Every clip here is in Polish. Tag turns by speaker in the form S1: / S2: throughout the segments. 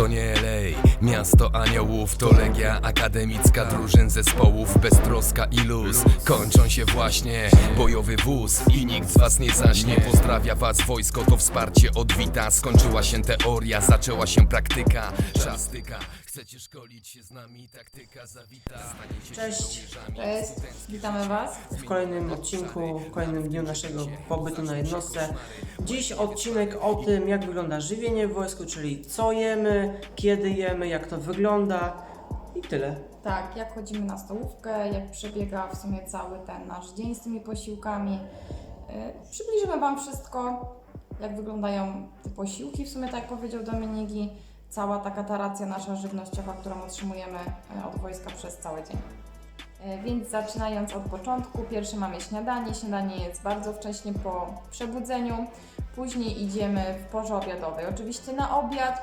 S1: To nie Miasto aniołów To legia akademicka drużyn zespołów Beztroska i luz. Kończą się właśnie bojowy wóz I nikt z was nie zaśnie. Pozdrawia was wojsko, to wsparcie odwita. Skończyła się teoria, zaczęła się praktyka. Czas tyka, chcecie szkolić się z nami? Taktyka zawita. Staniecie
S2: Cześć.
S3: Cześć, witamy Was.
S2: w kolejnym odcinku, w kolejnym dniu naszego pobytu na jednostce. Dziś odcinek o tym, jak wygląda żywienie w wojsku, czyli co jemy, kiedy jemy, jak to wygląda i tyle.
S3: Tak, jak chodzimy na stołówkę, jak przebiega w sumie cały ten nasz dzień z tymi posiłkami. Yy, Przybliżymy Wam wszystko, jak wyglądają te posiłki, w sumie tak jak powiedział Dominiki, cała taka ta racja nasza żywnościowa, którą otrzymujemy e, od wojska przez cały dzień. E, Więc zaczynając od początku, pierwsze mamy śniadanie. Śniadanie jest bardzo wcześnie po przebudzeniu. Później idziemy w porze obiadowej. Oczywiście na obiad,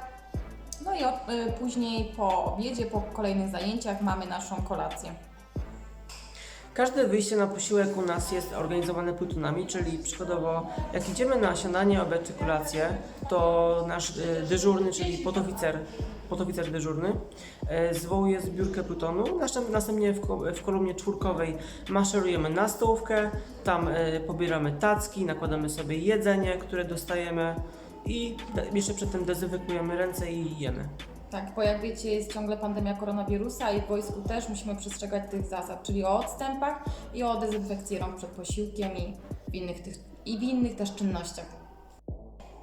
S3: no i od, y, później po obiedzie, po kolejnych zajęciach mamy naszą kolację.
S2: Każde wyjście na posiłek u nas jest organizowane plutonami, czyli przykładowo jak idziemy na śniadanie, obiad czy kolację, to nasz y, dyżurny, czyli podoficer, podoficer dyżurny, y, zwołuje zbiórkę plutonu. Następ- Następnie w, w kolumnie czwórkowej maszerujemy na stołówkę, tam y, pobieramy tacki, nakładamy sobie jedzenie, które dostajemy i jeszcze przedtem dezynfekujemy ręce i jemy.
S3: Tak, bo jak wiecie, jest ciągle pandemia koronawirusa i w wojsku też musimy przestrzegać tych zasad, czyli o odstępach i o dezynfekcji rąk przed posiłkiem i w innych, tych, i w innych też czynnościach.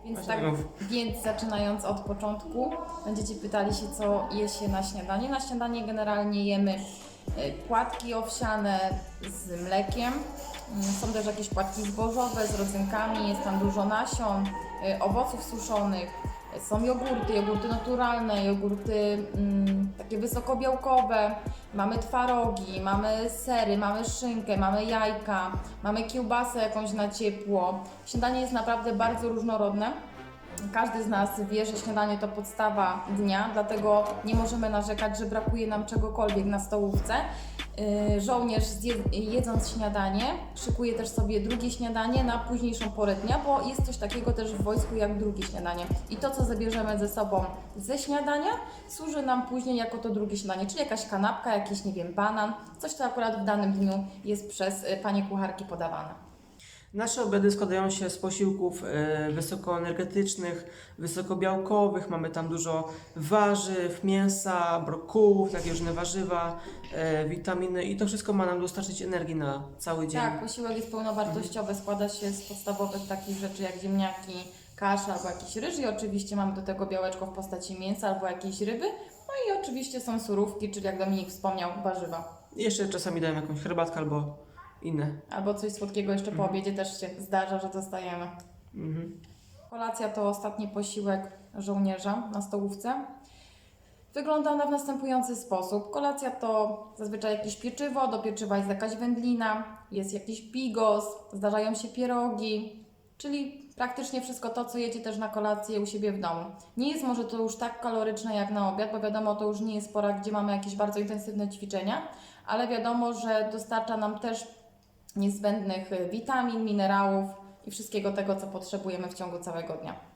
S3: Więc, tak,
S2: mów.
S3: więc zaczynając od początku, będziecie pytali się, co je się na śniadanie. Na śniadanie generalnie jemy płatki owsiane z mlekiem. Mm, Są też jakieś płatki zbożowe z rodzynkami, jest tam dużo nasion, e, owoców suszonych. Są jogurty, jogurty naturalne, jogurty mm, takie wysokobiałkowe, mamy twarogi, mamy sery, mamy szynkę, mamy jajka, mamy kiełbasę jakąś na ciepło. Śniadanie jest naprawdę bardzo różnorodne. Każdy z nas wie, że śniadanie to podstawa dnia, dlatego nie możemy narzekać, że brakuje nam czegokolwiek na stołówce. Yy, Żołnierz jedząc śniadanie szykuje też sobie drugie śniadanie na późniejszą porę dnia, bo jest coś takiego też w wojsku jak drugie śniadanie. I to, co zabierzemy ze sobą ze śniadania, służy nam później jako to drugie śniadanie, czyli jakaś kanapka, jakiś, nie wiem, banan, coś, co akurat w danym dniu jest przez y, panie kucharki podawane.
S2: Nasze obiady składają się z posiłków e, wysokoenergetycznych, wysokobiałkowych. Mamy tam dużo warzyw, mięsa, brokułów, takie różne warzywa, e, witaminy i to wszystko ma nam dostarczyć energii na cały dzień.
S3: Tak, posiłek jest pełnowartościowy, składa się z podstawowych takich rzeczy jak ziemniaki, kasza albo jakiś ryż i oczywiście mamy do tego białeczko w postaci mięsa albo jakiejś ryby. No i oczywiście są surówki, czyli jak Dominik wspomniał, warzywa.
S2: Jeszcze czasami dają jakąś herbatkę albo inne.
S3: Albo coś słodkiego jeszcze po obiedzie też się zdarza, że dostajemy.
S2: Mhm.
S3: Kolacja to ostatni posiłek żołnierza na stołówce. Wygląda ona w następujący sposób. Kolacja to zazwyczaj jakieś pieczywo, do pieczywa jest jakaś wędlina, jest jakiś bigos, zdarzają się pierogi, czyli praktycznie wszystko to, co jecie też na kolację u siebie w domu. Nie jest może to już tak kaloryczne jak na obiad, bo wiadomo, to już nie jest pora, gdzie mamy jakieś bardzo intensywne ćwiczenia, ale wiadomo, że dostarcza nam też niezbędnych witamin, minerałów i wszystkiego tego, co potrzebujemy w ciągu całego dnia.